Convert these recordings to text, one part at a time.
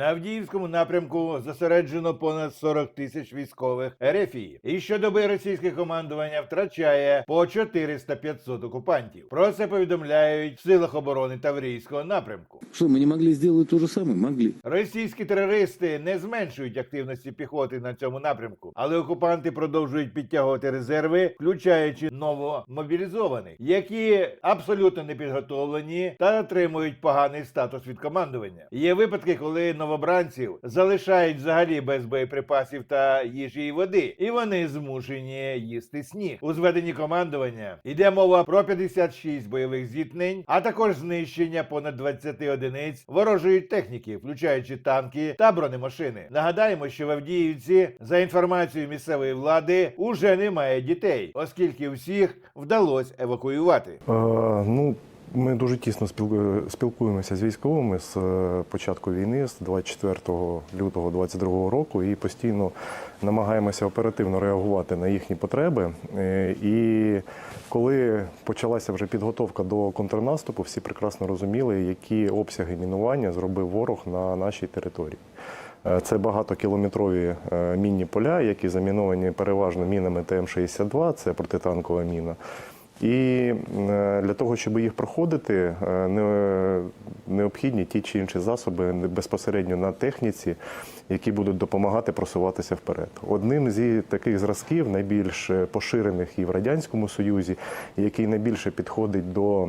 На Авдіївському напрямку зосереджено понад 40 тисяч військових РФІ. І щодоби російське командування втрачає по 400-500 окупантів. Про це повідомляють в силах оборони Таврійського напрямку. Что, мы не могли сделать то же самое? Могли. Російські терористи не зменшують активності піхоти на цьому напрямку, але окупанти продовжують підтягувати резерви, включаючи новомобілізованих, які абсолютно не підготовлені та отримують поганий статус від командування. Є випадки, коли новобранців залишають взагалі без боєприпасів та їжі і води, і вони змушені їсти сніг. У зведенні командування йде мова про 56 бойових зіткнень, а також знищення понад 20 одиниць ворожої техніки, включаючи танки та бронемашини. Нагадаємо, що в Авдіївці, за інформацією місцевої влади, уже немає дітей, оскільки всіх вдалося евакуювати. Е, ну, ми дуже тісно спіл- спілкуємося з військовими з е, початку війни, з 24 лютого 2022 року, і постійно намагаємося оперативно реагувати на їхні потреби. Е, І коли почалася вже підготовка до контрнаступу, всі прекрасно розуміли, які обсяги мінування зробив ворог на нашій території. Е, Це багатокілометрові мінні поля, які заміновані переважно мінами ТМ-62, це протитанкова міна. І е, для того, щоб їх проходити, е, необхідні ті чи інші засоби безпосередньо на техніці, які будуть допомагати просуватися вперед. Одним зі таких зразків, найбільш поширених і в Радянському Союзі, який найбільше підходить до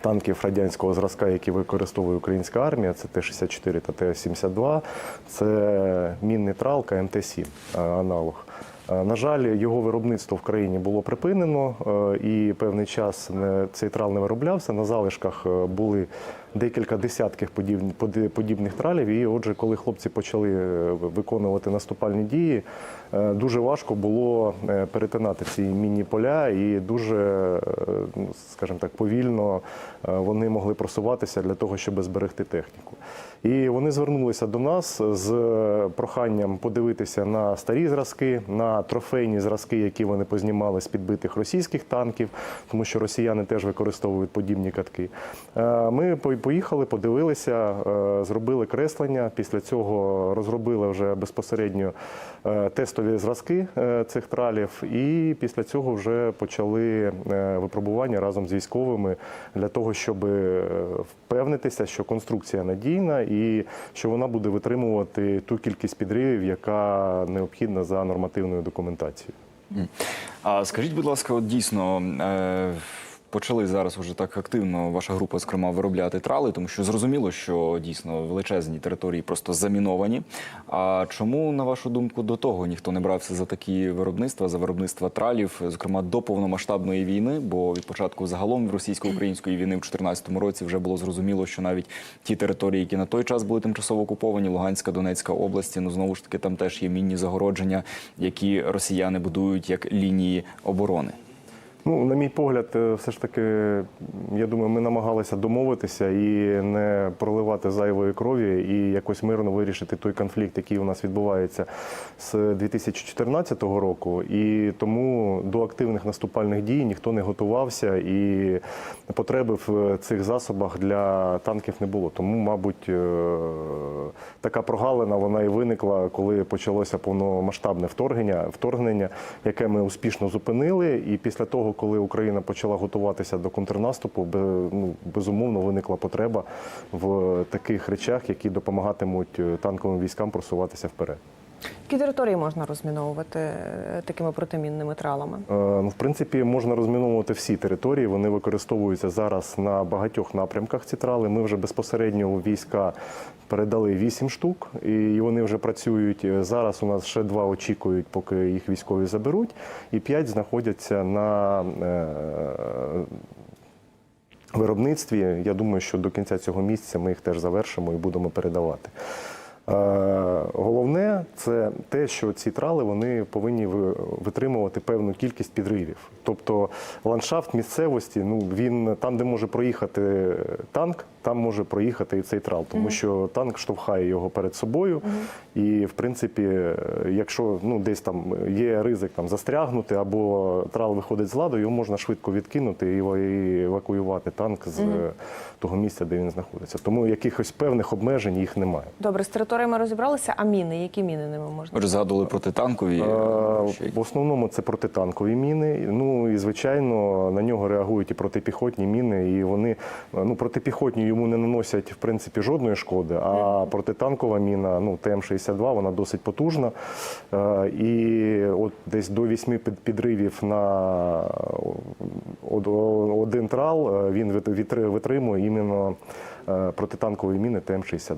танків радянського зразка, які використовує українська армія, це Т-64 та Т-72, це мінний трал КМТ-7 е, аналог. Е, На жаль, його виробництво в країні було припинено, е, і певний час цей трал не вироблявся. На залишках е, були декілька десятків подібних тралів. І отже, коли хлопці почали виконувати наступальні дії, дуже важко було перетинати ці мінні поля, і дуже, ну, скажімо так, повільно вони могли просуватися для того, щоб зберегти техніку. І вони звернулися до нас з проханням подивитися на старі зразки, на трофейні зразки, які вони познімали з підбитих російських танків, тому що росіяни теж використовують подібні катки. Е, Ми поїхали, подивилися, е, зробили креслення. Після цього розробили вже безпосередньо е, тестові зразки е, цих тралів, і після цього вже почали е, випробування разом з військовими для того, щоб е, впевнитися, що конструкція надійна і що вона буде витримувати ту кількість підривів, яка необхідна за нормативною документацією. А скажіть, будь ласка, от дійсно е, почали зараз уже так активно ваша група, зокрема, виробляти трали, тому що зрозуміло, що дійсно величезні території просто заміновані. А чому, на вашу думку, до того ніхто не брався за такі виробництва, за виробництва тралів, зокрема до повномасштабної війни? Бо від початку загалом російсько-української війни в 2014 році вже було зрозуміло, що навіть ті території, які на той час були тимчасово окуповані, Луганська, Донецька області, ну знову ж таки там теж є мінні загородження, які росіяни будують як лінії оборони. Ну, на мій погляд, е, все ж таки, я думаю, ми намагалися домовитися і не проливати зайвої крові, і якось мирно вирішити той конфлікт, який у нас відбувається з 2014 року. І тому до активних наступальних дій ніхто не готувався, і потреби в цих засобах для танків не було. Тому, мабуть, е, така прогалина вона і виникла, коли почалося повномасштабне вторгнення, вторгнення, яке ми успішно зупинили. І після того, коли Україна почала готуватися до контрнаступу, ну, безумовно виникла потреба в таких речах, які допомагатимуть е, танковим військам просуватися вперед. Які території можна розміновувати е, такими протимінними тралами? Е, Ну, в принципі, можна розміновувати всі території. Вони використовуються зараз на багатьох напрямках. Ці трали. Ми вже безпосередньо у війська передали вісім штук, і вони вже працюють. Е, Зараз у нас ще два очікують, поки їх військові заберуть, і п'ять знаходяться на виробництві. Я думаю, що до кінця цього місяця ми їх теж завершимо і будемо передавати. Це те, що ці трали вони повинні витримувати певну кількість підривів. Тобто ландшафт місцевості, ну він там, де може проїхати танк, там може проїхати і цей трал, тому що танк штовхає його перед собою. І в принципі, е, якщо ну десь там є ризик там застрягнути або трал виходить з ладу, його можна швидко відкинути і евакуювати танк з е, того місця, де він знаходиться. Тому якихось певних обмежень їх немає. Добре, з територіями розібралися, а міни? Які міни ними можна? Отже, згадували протитанкові. Е, В основному це протитанкові міни. Ну і звичайно на нього реагують і протипіхотні міни. І вони ну протипіхотні йому не наносять в принципі жодної шкоди. А протитанкова міна, ну ТМ-62, вона досить потужна. Е, І от десь до вісьми під- підривів на один трал е, він вит- витримує іменно е, протитанкові міни ТМ-62.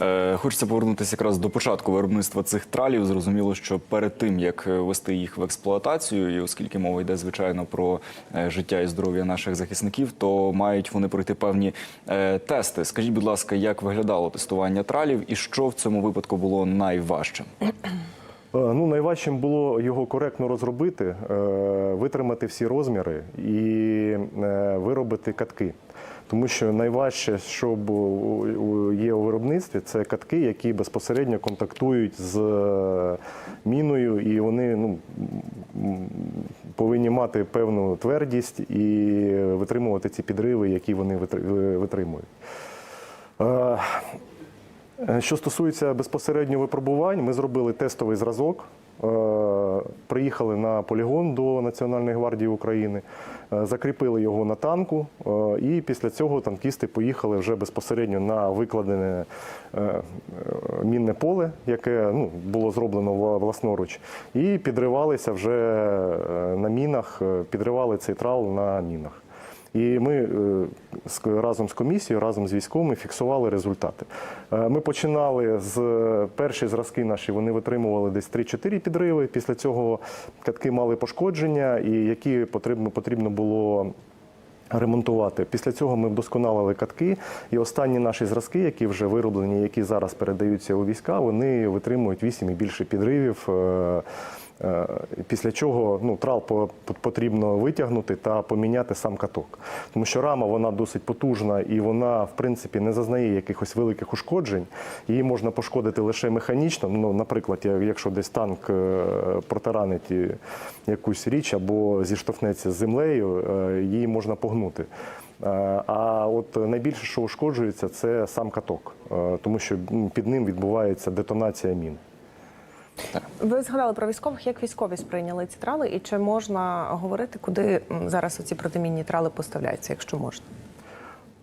Е, Хочеться повернутися якраз до початку виробництва цих тралів. Зрозуміло, що перед тим як е, вести їх в експлуатацію, і оскільки мова йде звичайно про е, життя і здоров'я наших захисників, то мають вони пройти певні тести. Скажіть, будь ласка, як виглядало тестування тралів і що в цьому випадку було найважчим? Ну, найважчим було його коректно розробити, витримати всі розміри і виробити катки. Тому що найважче, що є у виробництві, це катки, які безпосередньо контактують з е, міною, і вони ну, повинні мати певну твердість і витримувати ці підриви, які вони витримують. Е, Е, Що стосується безпосередньо випробувань, ми зробили тестовий зразок. Е, Приїхали на полігон до Національної гвардії України, е, закріпили його на танку, е, і після цього танкісти поїхали вже безпосередньо на викладене мінне поле, яке ну, було зроблено вла- власноруч, і підривалися вже на мінах, підривали цей трал на мінах. І ми е, разом з комісією, разом з військовими фіксували результати. Е, Ми починали з перші зразки наші, вони витримували десь 3-4 підриви. Після цього катки мали пошкодження, і які потрібно, потрібно було. Ремонтувати після цього ми вдосконалили катки, і останні наші зразки, які вже вироблені, які зараз передаються у війська, вони витримують 8 і більше підривів. Е, Після чого ну, трал по- по- потрібно витягнути та поміняти сам каток. Тому що рама вона досить потужна і вона, в принципі, не зазнає якихось великих ушкоджень. Її можна пошкодити лише механічно. Ну, наприклад, якщо десь танк е, протаранить якусь річ або зіштовхнеться з землею, е, її можна погнути. А от найбільше, що ушкоджується, це сам каток, тому що під ним відбувається детонація мін. Ви згадали про військових. Як військові сприйняли ці трали, і чи можна говорити, куди зараз оці протимінні трали поставляються, якщо можна?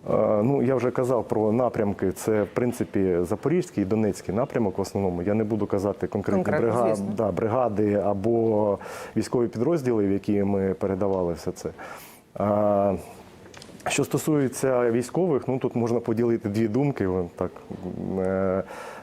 Е, Ну, я вже казав про напрямки. Це в принципі Запорізький і Донецький напрямок. В основному я не буду казати конкретні Конкретно, бригади, да, бригади або військові підрозділи, в які ми передавали все це. Е, Що стосується військових, ну тут можна поділити дві думки. Так, е,